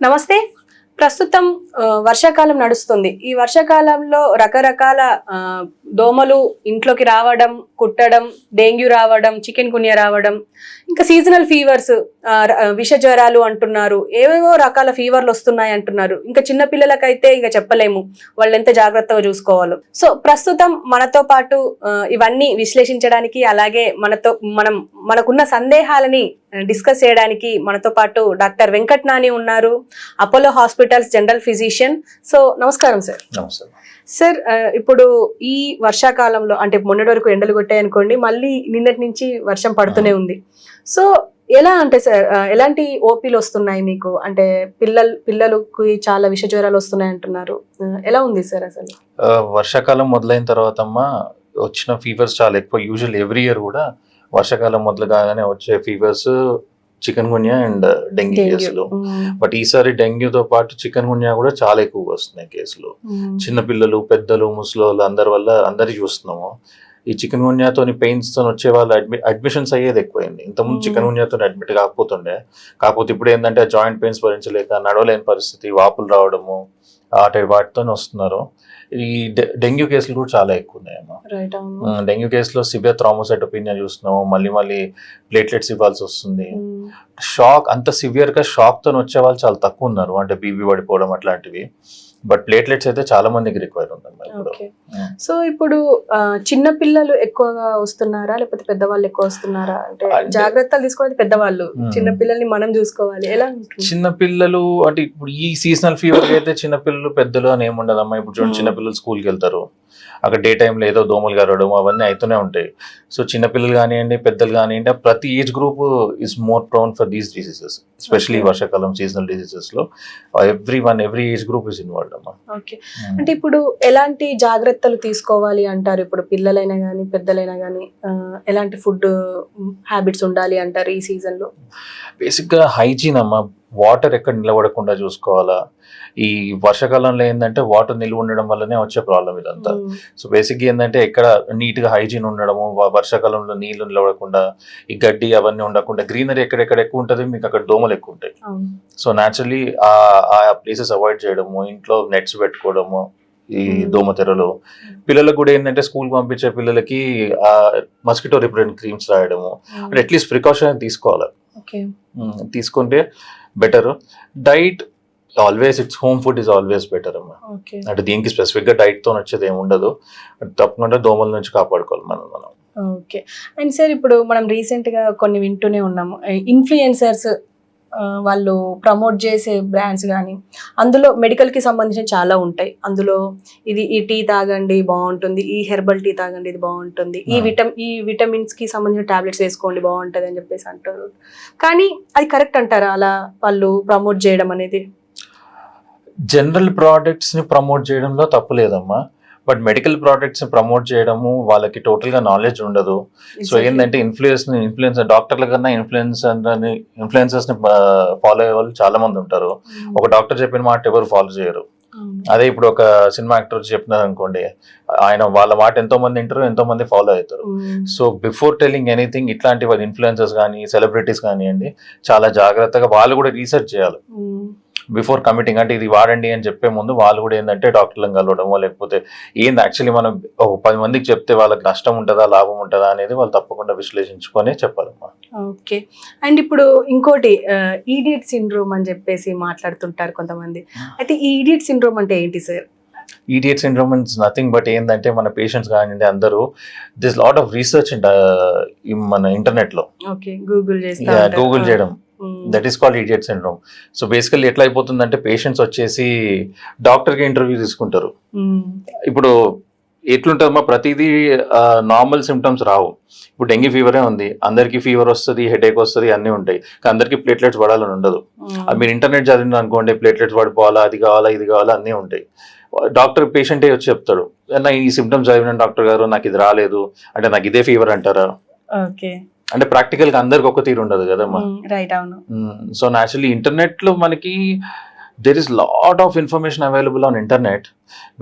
నమస్తే. ప్రస్తుతం వర్షాకాలం నడుస్తుంది. ఈ వర్షాకాలంలో రకరకాల ఆ, దోమలు ఇంట్లోకి రావడం కుట్టడం డెంగ్యూ రావడం చికెన్ గున్యా రావడం ఇంకా సీజనల్ ఫీవర్స్ విష జ్వరాలు అంటున్నారు. ఏవేవో రకాల ఫీవర్లు వస్తున్నాయి అంటున్నారు. ఇంకా చిన్న పిల్లలకైతే ఇంకా చెప్పలేము. వాళ్ళు ఎంత జాగ్రత్తగా చూసుకోవాలో. సో ప్రస్తుతం మనతో పాటు ఇవన్నీ విశ్లేషించడానికి అలాగే మనతో మనం మనకున్న సందేహాలని డిస్కస్ చేయడానికి మనతో పాటు డాక్టర్ వెంకట్ నాని ఉన్నారు. Apollo hospitals general physician. So నమస్కారం సార్. నమస్కారం. సార్ ఇప్పుడు ఈ వర్షాకాలంలో అంటే మొన్నటి వరకు ఎండలు కొట్టాయి అనుకోండి మళ్ళీ నిన్నటి నుంచి వర్షం పడుతూనే ఉంది. సో ఎలా అంటే సార్ ఎలాంటి ఓపీలు వస్తున్నాయి మీకు? అంటే పిల్లలు పిల్లలకి చాలా విష జ్వరాలు వస్తున్నాయి అంటున్నారు. ఎలా ఉంది సార్ అసలు? వర్షాకాలం మొదలైన తర్వాత అమ్మ వచ్చిన ఫీవర్స్ చాలా ఎక్కువ. యూజువల్ ఎవ్రీ ఇయర్ కూడా వర్షాకాలం మొదలు కాగానే వచ్చే fevers chikungunya and dengue కేసులు. బట్ ఈసారి డెంగ్యూతో పాటు చికెన్ గున్యా కూడా చాలా ఎక్కువగా వస్తున్నాయి కేసులు. చిన్నపిల్లలు పెద్దలు ముసలోళ్ళు అందరి వల్ల అందరి చూస్తున్నాము ఈ చికెన్ గున్యాతో పెయిన్స్తో వచ్చే వాళ్ళు అడ్మి అడ్మిషన్స్ అయ్యేది ఎక్కువైంది. ఇంతకుముందు. చికెన్ గున్యాతో అడ్మిట్ కాకపోతుండే. కాకపోతే ఇప్పుడు ఏంటంటే జాయింట్ పెయిన్స్ భరించలేక నడవలేని పరిస్థితి వాపులు రావడము అటు వాటితో వస్తున్నారు. ఈ డెంగ్యూ కేసులు కూడా చాలా ఎక్కువ ఉన్నాయమ్మా డెంగ్యూ కేసులో సివియర్ థ్రామోసైటోపినియా చూస్తున్నాము మళ్ళీ మళ్ళీ ప్లేట్లెట్స్ ఇవ్వాల్సి వస్తుంది. ఉమ్. షాక్ అంత సివియర్గా షాక్తో వచ్చే వాళ్ళు చాలా తక్కువ ఉన్నారు అంటే బీబీ పడిపోవడం అట్లాంటివి. బట్ ప్లేట్లెట్స్ అయితే చాలా మందికి రిక్వైర్ ఉమ్. సో ఇప్పుడు చిన్న పిల్లలు ఎక్కువగా వస్తున్నారా? లేకపోతే పెద్దవాళ్ళు ఎక్కువ వస్తున్నారా? అంటే జాగ్రత్తలు తీసుకోవాలి పెద్దవాళ్ళు. చిన్న పిల్లల్ని మనం చూసుకోవాలి. ఎలా చిన్న పిల్లలు అంటే ఇప్పుడు ఈ సీజనల్ ఫీవర్ అయితే చిన్న పిల్లలు పెద్దలు అని ఏముండదమ్మా ఇప్పుడు చూడండి. చిన్న పిల్లలు స్కూల్కి వెళ్తారు. అక్కడ డే టైంలో ఏదో దోమలు గారడం అవన్నీ అవుతూనే ఉంటాయి. సో చిన్న పిల్లలు కానివ్వండి పెద్దలు కానివ్వండి ప్రతి age group is more prone for these diseases especially. వర్షాకాలం seasonal డిసీజెస్లో. Every one every age group is involve అమ్మా ఓకే అంటే ఇప్పుడు ఎలాంటి జాగ్రత్తలు తీసుకోవాలి అంటారు? ఇప్పుడు పిల్లలైనా కానీ పెద్దలైనా కానీ ఎలాంటి ఫుడ్ హ్యాబిట్స్ ఉండాలి అంటారు ఈ సీజన్లో? బేసిక్గా హైజీన్ అమ్మా. వాటర్ ఎక్కడ నిలబడకుండా చూసుకోవాలా ఈ వర్షాకాలంలో ఏంటంటే వాటర్ నిల్వ ఉండడం వల్లనే వచ్చే ప్రాబ్లం ఇదంతా. సో బేసిక్ ఏంటంటే ఎక్కడ నీట్గా హైజీన్ ఉండడము వర్షాకాలంలో నీళ్ళు నిలబడకుండా ఈ గడ్డి అవన్నీ ఉండకుండా గ్రీనరీ ఎక్కడెక్కడ ఎక్కువ ఉంటుంది మీకు అక్కడ దోమలు ఎక్కువ ఉంటాయి. సో న్యాచురలీ ఆ ప్లేసెస్ అవాయిడ్ చేయడము ఇంట్లో నెట్స్ పెట్టుకోవడము ఈ. దోమ తెరలు. పిల్లలకు కూడా ఏంటంటే స్కూల్ పంపించే పిల్లలకి ఆ మస్కిటో రిప్రెంట్ క్రీమ్స్ రాయడము. అంటే అట్లీస్ట్ ప్రికాషన్ తీసుకోవాలి. తీసుకుంటే better. Diet always it's home food is always better అమ్మా. అంటే దీనికి స్పెసిఫిక్గా డైట్తో వచ్చేది ఏమి ఉండదు తప్పకుండా దోమల నుంచి కాపాడుకోవాలి మనం మనం. ఓకే. అండ్ సార్ ఇప్పుడు మనం రీసెంట్గా కొన్ని వింటూనే ఉన్నాము. ఇన్ఫ్లుయెన్సర్స్ వాళ్ళు ప్రమోట్ చేసే బ్రాండ్స్ కానీ అందులో మెడికల్కి సంబంధించిన చాలా ఉంటాయి. అందులో ఇది ఈ టీ తాగండి బాగుంటుంది. ఈ హెర్బల్ టీ తాగండి ఇది బాగుంటుంది. ఈ. విటమ్ ఈ విటమిన్స్కి సంబంధించిన టాబ్లెట్స్ వేసుకోండి బాగుంటుంది అని చెప్పేసి అంటారు. కానీ అది కరెక్ట్ అంటారా? అలా వాళ్ళు ప్రమోట్ చేయడం అనేది? జనరల్ ప్రోడక్ట్స్ని ప్రమోట్ చేయడంలో తప్పు లేదమ్మా. బట్ మెడికల్ ప్రోడక్ట్స్ ప్రమోట్ చేయడము వాళ్ళకి టోటల్గా నాలెడ్జ్ ఉండదు. సో ఏంటంటే ఇన్ఫ్లుయెన్స్ ఇన్ఫ్లుయెన్స్ డాక్టర్ల కన్నా ఇన్ఫ్లుయెన్స్ ఇన్ఫ్లుయెన్సర్స్ని ఫాలో అయ్యే వాళ్ళు చాలా మంది ఉంటారు. ఒక డాక్టర్ చెప్పిన మాట ఎవరు ఫాలో చేయరు. అదే ఇప్పుడు ఒక సినిమా యాక్టర్ చెప్తున్నారు అనుకోండి ఆయన వాళ్ళ మాట ఎంతో మంది వింటారు ఎంతో మంది ఫాలో అవుతారు. సో బిఫోర్ టెలింగ్ ఎనీథింగ్ ఇట్లాంటి వాళ్ళు ఇన్ఫ్లుయెన్సర్స్ కానీ సెలబ్రిటీస్ కానివ్వండి చాలా జాగ్రత్తగా వాళ్ళు కూడా రీసెర్చ్ చేయాలి. బిఫోర్ కమిటింగ్ అంటే ఇది వాడండి అని చెప్పే ముందు వాళ్ళు కూడా ఏంటంటే డాక్టర్లను కలవడమో లేకపోతే ఏంది యాక్చువల్లీ మనం ఒక పది మందికి చెప్తే వాళ్ళకి నష్టం ఉంటుందా లాభం ఉంటుందా అనేది వాళ్ళు తప్పకుండా విశ్లేషించుకొని చెప్పాలమ్మా. ఓకే. అండ్ ఇప్పుడు ఇంకోటి ఈడియట్ సిండ్రోమ్ అని చెప్పేసి మాట్లాడుతుంటారు కొంతమంది. అయితే ఈ ఈడియట్ సిండ్రోమ్ అంటే ఏంటి sir? Idiot syndrome is nothing but ఏంటంటే మన పేషెంట్స్ కానివ్వండి అందరూ దిస్ లాట్ ఆఫ్ రీసెర్చ్ మన ఇంటర్నెట్లో. ఓకే. గూగుల్ చేస్తా గూగుల్ చేయడం. That is called idiot syndrome so basically ఎట్లా అయిపోతుందంటే పేషెంట్స్ వచ్చేసి డాక్టర్కి ఇంటర్వ్యూ తీసుకుంటారు. ఇప్పుడు ఎట్లుంటుందమ్మా ప్రతిదీ నార్మల్ సిమ్టమ్స్ రావు. ఇప్పుడు డెంగ్యూ ఫీవరే ఉంది. అందరికీ ఫీవర్ వస్తుంది హెడేక్ వస్తుంది అన్నీ ఉంటాయి. కానీ అందరికీ ప్లేట్లెట్స్ పడాలని ఉండదు. అది మీరు ఇంటర్నెట్ చదివిన అనుకోండి ప్లేట్లెట్స్ పడిపోవాలా అది కావాలా ఇది కావాలా అన్నీ ఉంటాయి. డాక్టర్ పేషెంటే వచ్చి చెప్తాడు. "అన్న, ఈ సిమ్టమ్స్ చదివిన డాక్టర్ గారు నాకు ఇది రాలేదు. అంటే నాకు ఇదే ఫీవర్ అంటారా? ఓకే అంటే ప్రాక్టికల్గా అందరికి ఒక తీరు ఉండదు కదమ్మా. రైట్ అవును. సో న్యాచురల్లీ ఇంటర్నెట్లో మనకి there is lot of information available on internet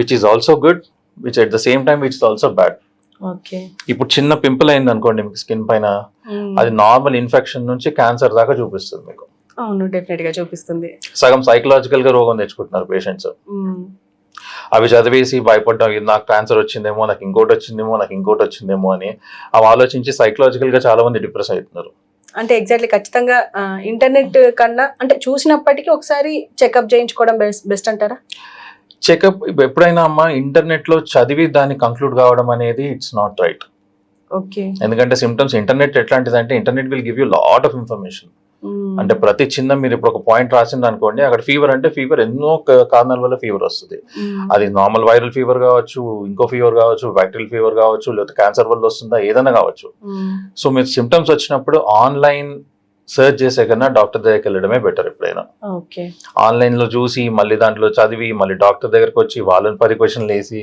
which is also good which at the same time which is also bad okay ఇప్పుడు చిన్న పింపుల్ అయింది అనుకోండి మీకు స్కిన్ పైన అది నార్మల్ ఇన్ఫెక్షన్ నుంచి క్యాన్సర్ దాకా చూపిస్తుంది మీకు. అవును డెఫినెట్గా చూపిస్తుంది. సగం సైకలాజికల్గా రోగం తెచ్చుకుంటున్నారు పేషెంట్స్ అవి చదివేసి భయపడ్డం ఇది నాకు క్యాన్సర్ వచ్చిందేమో నాకు ఇంకోటి వచ్చిందేమో నాకు ఇంకోటి వచ్చిందేమో అని. అవి ఆలోచించి సైకలాజికల్గా చాలా మంది డిప్రెస్ అవుతున్నారు. అంటే ఎగ్జాక్ట్లీ ఖచ్చితంగా ఇంటర్నెట్ కన్నా అంటే చూసినప్పటికీ ఒకసారి చెకప్ చేయించుకోవడం బెస్ట్ అంటారా? చెకప్ ఎప్పుడైనా అమ్మా ఇంటర్నెట్లో చదివి దాన్ని కంక్లూడ్ కావడం అనేది ఇట్స్ నాట్ రైట్ ఓకే ఎందుకంటే సిమ్టమ్స్ ఇంటర్నెట్ ఎట్లాంటిది అంటే internet will give you lot of information అంటే ప్రతి చిన్న మీరు ఇప్పుడు ఒక పాయింట్ రాసింది అనుకోండి అక్కడ ఫీవర్ అంటే ఫీవర్ ఎన్నో కారణాల వల్ల ఫీవర్ వస్తుంది. ఉమ్, అది నార్మల్ వైరల్ ఫీవర్ కావచ్చు ఇంకో ఫీవర్ కావచ్చు బ్యాక్టీరియల్ ఫీవర్ కావచ్చు లేకపోతే క్యాన్సర్ వల్ల వస్తుందా ఏదైనా కావచ్చు. సో మీరు సిమ్టమ్స్ వచ్చినప్పుడు ఆన్లైన్ సెర్చ్ చేసే కన్నా డాక్టర్ దగ్గరికి వెళ్ళడమే బెటర్ ఎప్పుడైనా. ఓకే ఆన్లైన్లో చూసి మళ్ళీ దాంట్లో చదివి మళ్ళీ డాక్టర్ దగ్గరకు వచ్చి వాళ్ళని పది క్వశ్చన్లు వేసి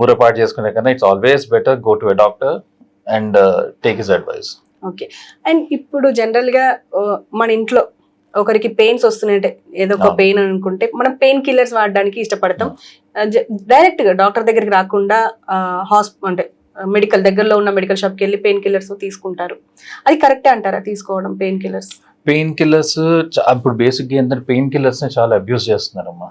బుర్రపాటు చేసుకునే కన్నా it's always better go to a doctor and take is advice okay and ఇప్పుడు జనరల్గా ఆ, మన ఇంట్లో ఒకరికి పెయిన్స్ వస్తున్నాయంటే ఏదో ఒక. పెయిన్ అనుకుంటే మనం పెయిన్ కిల్లర్స్ వాడడానికి ఇష్టపడతాం. డైరెక్ట్గా డాక్టర్ దగ్గరికి రాకుండా హాస్ప అంటే మెడికల్ దగ్గరలో ఉన్న మెడికల్ షాప్కి వెళ్ళి పెయిన్ కిల్లర్స్ తీసుకుంటారు. అది కరెక్టే అంటారా తీసుకోవడం పెయిన్ కిల్లర్స్ పెయిన్ కిల్లర్స్ ఇప్పుడు బేసిక్ ఏంటంటే పెయిన్ కిల్లర్స్ని చాలా అబ్యూస్ చేస్తున్నారమ్మా.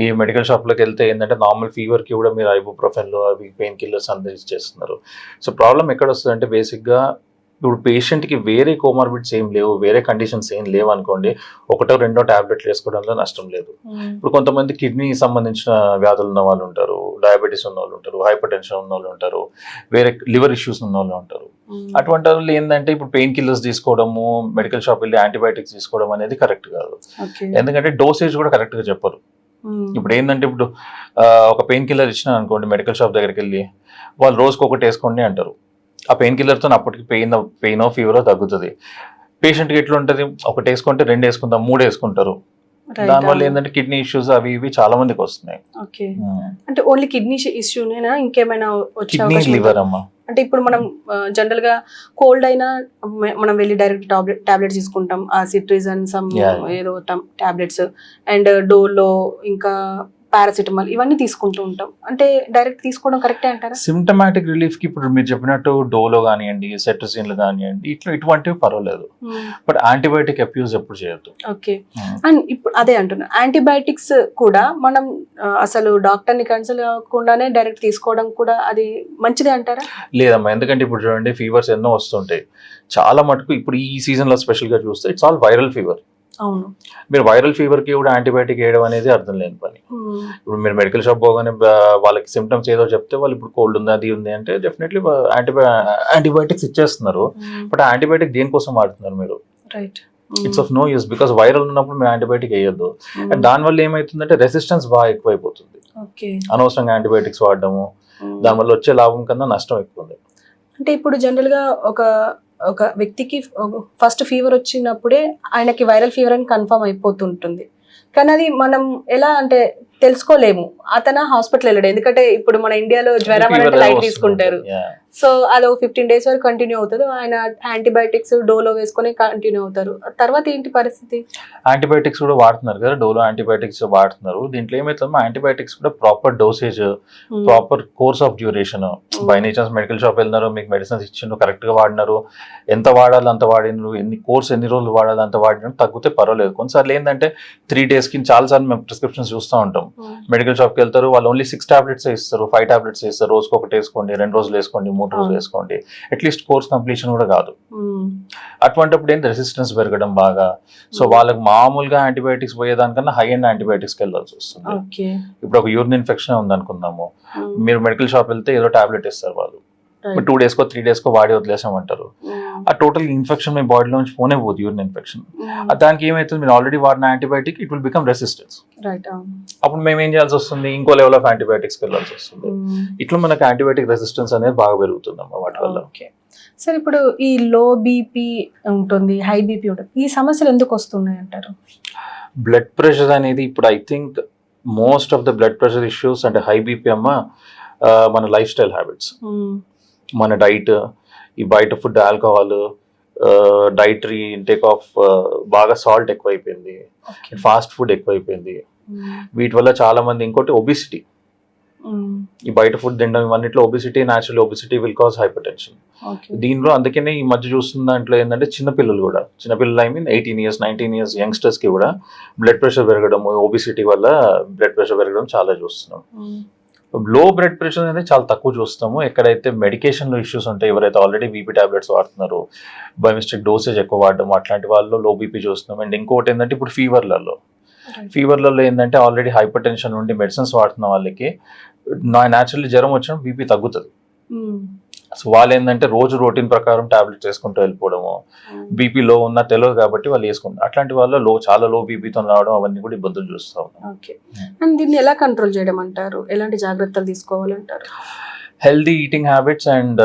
ఈ మెడికల్ షాప్లోకి వెళ్తే ఏంటంటే నార్మల్ ఫీవర్కి కూడా మీరు ఐబుప్రోఫెన్లో అవి పెయిన్ కిల్లర్స్ అందరి చేస్తున్నారు. సో ప్రాబ్లం ఎక్కడ వస్తుంది అంటే బేసిక్గా ఇప్పుడు పేషెంట్కి వేరే కోమార్బిడ్స్ ఏం లేవు వేరే కండిషన్స్ ఏం లేవు అనుకోండి ఒకటో రెండో టాబ్లెట్లు వేసుకోవడంలో నష్టం లేదు. ఇప్పుడు కొంతమంది కిడ్నీ సంబంధించిన వ్యాధులు ఉన్న వాళ్ళు ఉంటారు డయాబెటీస్ ఉన్న వాళ్ళు ఉంటారు హైపర్ టెన్షన్ ఉన్న వాళ్ళు ఉంటారు వేరే లివర్ ఇష్యూస్ ఉన్న వాళ్ళు ఉంటారు. అటువంటి వాళ్ళు ఏంటంటే ఇప్పుడు పెయిన్ కిల్లర్స్ తీసుకోవడము మెడికల్ షాప్ వెళ్ళి యాంటీబయాటిక్స్ తీసుకోవడం అనేది కరెక్ట్ కాదు. ఎందుకంటే డోసేజ్ కూడా కరెక్ట్గా చెప్పరు. ఇప్పుడు ఏంటంటే ఇప్పుడు ఒక పెయిన్ కిల్లర్ ఇచ్చిన అనుకోండి మెడికల్ షాప్ దగ్గరికి వెళ్ళి వాళ్ళు రోజుకి ఒకటి వేసుకోండి అంటారు. ఆ పెయిన్ కిల్లర్తో అప్పటికి పెయిన్ పెయిన్ ఫీవర్ తగ్గుతుంది. పేషెంట్కి ఎట్లా ఉంటుంది ఒకటి వేసుకుంటే రెండు వేసుకుంటాం మూడు వేసుకుంటారు. దానివల్ల ఏంటంటే కిడ్నీ ఇష్యూస్ అవి ఇవి చాలా మందికి వస్తున్నాయి. ఓకే. అంటే ఓన్లీ కిడ్నీ ఇష్యూనేనా ఇంకేమైనా కిడ్నీ? లివర్ అమ్మా. అంటే ఇప్పుడు మనం జనరల్గా కోల్డ్ అయినా మనం వెళ్ళి డైరెక్ట్ టాబ్లెట్ టాబ్లెట్స్ తీసుకుంటాం. ఆ సిట్రిజన్ సమ్. ఏదో టాబ్లెట్స్ అండ్ డోలో ఇంకా పారాసిటమాల్ ఇవన్నీ తీసుకుంటూ ఉంటాం. అంటే డైరెక్ట్ తీసుకోవడం కరెక్టే అంటారా? సిమ్టమాటిక్ రిలీఫ్కి ఇప్పుడు మీరు చెప్పినట్టు డోలో కానివ్వండి సెట్రసిన్లు కానివ్వండి ఇట్లా ఇటువంటివి పర్వాలేదు. బట్ యాంటీబయాటిక్ అబ్యూస్ ఎప్పుడు చేయొద్దు. ఓకే. అండ్ ఇప్పుడు అదే అంటున్నా యాంటీబయాటిక్స్ కూడా మనం అసలు డాక్టర్ని కన్సల్ట్ కాకుండానే డైరెక్ట్ తీసుకోవడం కూడా అది మంచిదే అంటారా? లేదమ్మా ఎందుకంటే ఇప్పుడు చూడండి ఫీవర్స్ ఎన్నో వస్తుంటాయి. చాలా మటుకు ఇప్పుడు ఈ సీజన్లో స్పెషల్గా చూస్తే ఇట్స్ ఆల్ వైరల్ ఫీవర్ అవును. మీరు వైరల్ ఫీవర్కి కూడా యాంటీబయాటిక్ వేయడం అనేది అర్థం లేని పని. ఇప్పుడు మీరు మెడికల్ షాప్ పోగానే వాళ్ళకి సిమ్టమ్స్ ఏదో చెప్తే వాళ్ళు ఇప్పుడు కోల్డ్ ఉంది అది ఉంది అంటే డెఫినెట్లీ యాంటీబయాటిక్స్ ఇచ్చేస్తున్నారు. బట్ యాంటీబయాటిక్ దేనికోసం వాడుతున్నారు మీరు? Right. It's of no use because viral ఉన్నప్పుడు మీరు యాంటీబయాటిక్ వేయొద్దు. అండ్ దానివల్ల ఏమైతుందంటే రెసిస్టెన్స్ బాగా ఎక్కువైపోతుంది. అనవసరంగా యాంటీబయాటిక్స్ వాడడము. దానివల్ల వచ్చే లాభం కన్నా నష్టం ఎక్కువ ఉంది. అంటే ఇప్పుడు జనరల్గా ఒక ఒక వ్యక్తికి ఫస్ట్ ఫీవర్ వచ్చినప్పుడే ఆయనకి వైరల్ ఫీవర్ అని కన్ఫర్మ్ అయిపోతుంటుంది కానీ అది మనం ఎలా అంటే తెలుసుకోలేము అతను హాస్పిటల్ వెళ్ళాడు ఎందుకంటే ఇప్పుడు మన ఇండియాలో జ్వరం అంటే లైట్. తీసుకుంటారు. సో ఒక ఫిఫ్టీన్ డేస్ వరకు కంటిన్యూ అవుతుంది. ఆయన యాంటీబయాటిక్స్ డోలో వేసుకొని కంటిన్యూ అవుతారు. తర్వాత ఏంటి పరిస్థితి? యాంటీబయాటిక్స్ కూడా వాడుతున్నారు కదా డోలో యాంటీబయాటిక్స్ వాడుతున్నారు. దీంట్లో ఏమైతుందో? యాంటీబయాటిక్స్ కూడా proper dosage proper course of duration by nature's medical shop వెళ్ళినారు మీకు మెడిసిన్స్ ఇచ్చిండ్రు కరెక్ట్గా వాడినారు. ఎంత వాడాలి అంత వాడినారు ఎన్ని కోర్స్ ఎన్ని రోజులు వాడాలి అంత వాడినారు తగ్గితే పర్వాలేదు. కొన్నిసార్లు ఏంటంటే త్రీ డేస్కి చాలా సార్లు మేము ప్రిస్క్రిప్షన్స్ చూస్తూ ఉంటాం. మెడికల్ షాప్కి వెళ్తారు వాళ్ళు ఓన్లీ సిక్స్ టాబ్లెట్స్ ఇస్తారు ఫైవ్ టాబ్లెట్స్ ఇస్తారు. రోజుకి ఒకటి వేసుకోండి రెండు రోజులు వేసుకోండి మూడు రోజులు. వేసుకోండి. అట్లీస్ట్ కోర్స్ కంప్లీషన్ కూడా కాదు. అటువంటిప్పుడు ఏంటి? రెసిస్టెన్స్ పెరగడం బాగా. సో వాళ్ళకి మామూలుగా యాంటీబయాటిక్స్ పోయేదానికన్నా హై అండ్ యాంటీబయాటిక్స్ వెళ్ళాల్సి వస్తుంది. ఇప్పుడు ఒక యూరిన్ ఇన్ఫెక్షన్ ఉంది అనుకుందాము మీరు మెడికల్ షాప్ వెళ్తే ఏదో టాబ్లెట్ ఇస్తారు వాళ్ళు. టూ డేస్ కో త్రీ డేస్ కో వాడి వదిలేసామంటారు. ఆ టోటల్ ఇన్ఫెక్షన్ మీ బాడీలో నుంచి పోనే పోదు యూరిన్ ఇన్ఫెక్షన్ దానికి ఏమైతుంది? మీరు ఆల్రెడీ వాడిన antibiotic it will become resistance అప్పుడు మేము ఏం చేయాల్సి వస్తుంది? ఇంకో లెవెల్ ఆఫ్ యాంటీబయాటిక్స్ వెళ్ళాల్సి వస్తుంది. ఇట్లా మనకి యాంటీబయాటిక్ రెసిస్టెన్స్ అనేది బాగా పెరుగుతుంది అమ్మ వాటి వల్ల. ఓకే సార్ ఇప్పుడు ఈ లో బీపీ ఉంటుంది హై బీపీ ఉంటుంది. ఈ సమస్యలు ఎందుకు వస్తున్నాయి అంటారు? బ్లడ్ ప్రెషర్ అనేది ఇప్పుడు I think most of the blood pressure issues అంటే హై బీపీ అమ్మ మన లైఫ్ స్టైల్ హ్యాబిట్స్ మన డైట్ ఈ బయట food alcohol dietary intake of బాగా సాల్ట్ ఎక్కువైపోయింది. ఫాస్ట్ ఫుడ్ ఎక్కువైపోయింది. వీటి వల్ల చాలా మంది ఇంకోటి ఒబిసిటీ ఈ బయట ఫుడ్ తినడం ఇవన్నిట్లో obesity natural obesity will cause hypertension దీనిలో అందుకనే ఈ మధ్య చూస్తున్న దాంట్లో ఏంటంటే చిన్నపిల్లలు కూడా చిన్నపిల్లలు I mean eighteen years nineteen years యంగ్స్టర్స్కి కూడా బ్లడ్ ప్రెషర్ పెరగడం ఒబిసిటీ వల్ల బ్లడ్ ప్రెషర్ పెరగడం చాలా చూస్తున్నాం. లో బ్లడ్ ప్రెషర్ అనేది చాలా తక్కువ చూస్తాము. ఎక్కడైతే మెడికేషన్లో ఇష్యూస్ ఉంటాయి ఎవరైతే ఆల్రెడీ బీపీ టాబ్లెట్స్ వాడుతున్నారు బై మిస్టేక్ డోసేజ్ ఎక్కువ వాడడం అట్లాంటి వాళ్ళు లో బీపీ చూస్తున్నాం. అండ్ ఇంకోటి ఏంటంటే ఇప్పుడు ఫీవర్లలో ఫీవర్లలో ఏంటంటే ఆల్రెడీ హైపర్ టెన్షన్ ఉండి మెడిసిన్స్ వాడుతున్న వాళ్ళకి న్యాచురల్లీ జ్వరం వచ్చిన బీపీ తగ్గుతుంది. సో వాళ్ళు ఏంటంటే రోజు రొటీన్ ప్రకారం టాబ్లెట్స్ వేసుకుంటూ వెళ్ళిపోవడము. బీపీ లో ఉన్న తెలియదు కాబట్టి వాళ్ళు వేసుకుంటారు. అట్లాంటి వాళ్ళు లో చాలా లో బీపీతో రావడం అవన్నీ కూడా ఇబ్బందులు చూస్తూ ఉన్నాం. ఓకే. అండ్ దీన్ని ఎలా కంట్రోల్ చేయడం అంటారు? ఎలాంటి జాగ్రత్తలు తీసుకోవాలంటారు? Healthy eating habits and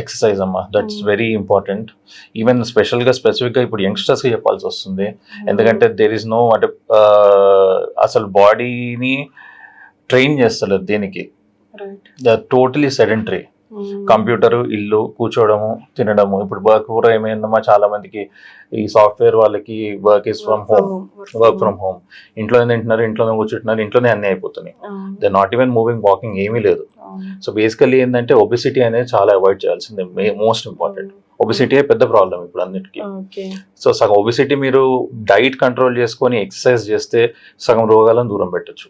exercise అమ్మా. దట్స్. వెరీ ఇంపార్టెంట్ ఈవెన్ స్పెషల్గా స్పెసిఫిక్గా ఇప్పుడు యంగ్స్టర్స్కి చెప్పాల్సి వస్తుంది. ఎందుకంటే దేర్ ఇస్ నో అంటే uh, అసలు బాడీని ట్రైన్ చేస్తలేదు దేనికి. టోటలీ సెడెంటరీ కంప్యూటర్ ఇల్లు కూర్చోవడము తినడము. ఇప్పుడు వర్క్ కూడా ఏమైందమ్మా? చాలా మందికి ఈ సాఫ్ట్వేర్ వాళ్ళకి work is from home work from home ఇంట్లోనే తింటున్నారు ఇంట్లోనే కూర్చుంటున్నారు ఇంట్లోనే అన్నీ అయిపోతున్నాయి. They not even moving walking ఏమీ లేదు. సో బేసికల్లీ ఏంటంటే ఒబిసిటీ అనేది చాలా అవాయిడ్ చేయాల్సిందే మోస్ట్ ఇంపార్టెంట్ ఒబిసిటీ పెద్ద ప్రాబ్లం ఇప్పుడు అన్నిటికీ. సో సగం ఒబిసిటీ మీరు డైట్ కంట్రోల్ చేసుకొని ఎక్సర్సైజ్ చేస్తే సగం రోగాలను దూరం పెట్టొచ్చు.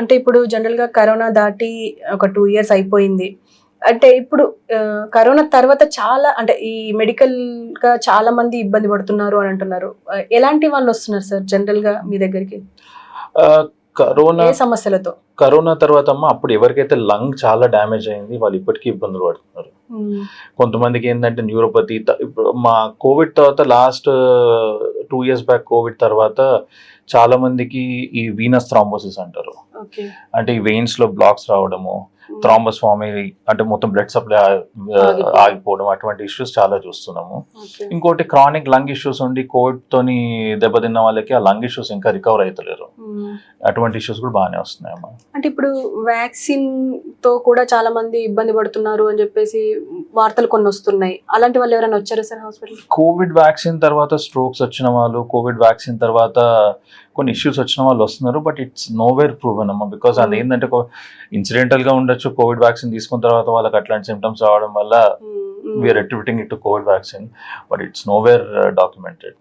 అంటే ఇప్పుడు జనరల్గా కరోనా దాటి ఒక టూ ఇయర్స్ అయిపోయింది. అంటే ఇప్పుడు కరోనా తర్వాత చాలా అంటే ఈ మెడికల్గా చాలా మంది ఇబ్బంది పడుతున్నారు అని అంటున్నారు. ఎలాంటి వాళ్ళు వస్తున్నారు సార్ జనరల్గా మీ దగ్గరికి? కరోనా సమస్యలతో? కరోనా తర్వాత అమ్మ అప్పుడు ఎవరికైతే లంగ్ చాలా డ్యామేజ్ అయింది వాళ్ళు ఇప్పటికీ ఇబ్బందులు పడుతున్నారు. కొంతమందికి ఏంటంటే న్యూరోపతి మా కోవిడ్ తర్వాత last two years back Covid తర్వాత చాలా మందికి ఈ వీనస్ థ్రాంబోసిస్ అంటారు. అంటే ఈ వెయిన్స్లో బ్లాక్స్ రావడము థ్రాంబస్ ఫామ్ అయ్యి అంటే మొత్తం బ్లడ్ సప్లై ఆగిపోవడం. అటువంటి ఇష్యూస్ చాలా చూస్తున్నాము. ఇంకోటి క్రానిక్ లంగ్ ఇష్యూస్ ఉండి కోవిడ్ తోని దెబ్బతిన్న వాళ్ళకి ఆ లంగ్ ఇష్యూస్ ఇంకా రికవర్ అవుతలేరు అటువంటి ఇష్యూస్ కూడా బాగానే వస్తున్నాయి అమ్మా అంటే ఇప్పుడు వ్యాక్సిన్ తో కూడా చాలా మంది ఇబ్బంది పడుతున్నారు అని చెప్పేసి వార్తలు కొన్ని వస్తున్నాయి. అలాంటి వాళ్ళు ఎవరైనా వచ్చారా సార్ హాస్పిటల్? కోవిడ్ వ్యాక్సిన్ తర్వాత స్ట్రోక్స్ వచ్చిన వాళ్ళు కోవిడ్ వ్యాక్సిన్ తర్వాత కొన్ని ఇష్యూస్ వచ్చిన వాళ్ళు వస్తున్నారు బట్ ఇట్స్ నోవేర్ ప్రూవెన్ అమ్మా బికాస్ అది. ఏంటంటే ఇన్సిడెంటల్గా ఉండొచ్చు కోవిడ్ వ్యాక్సిన్ తీసుకున్న తర్వాత వాళ్ళకి అట్లాంటి సిమ్టమ్స్ రావడం వల్ల we're attributing it to Covid vaccine but it's nowhere documented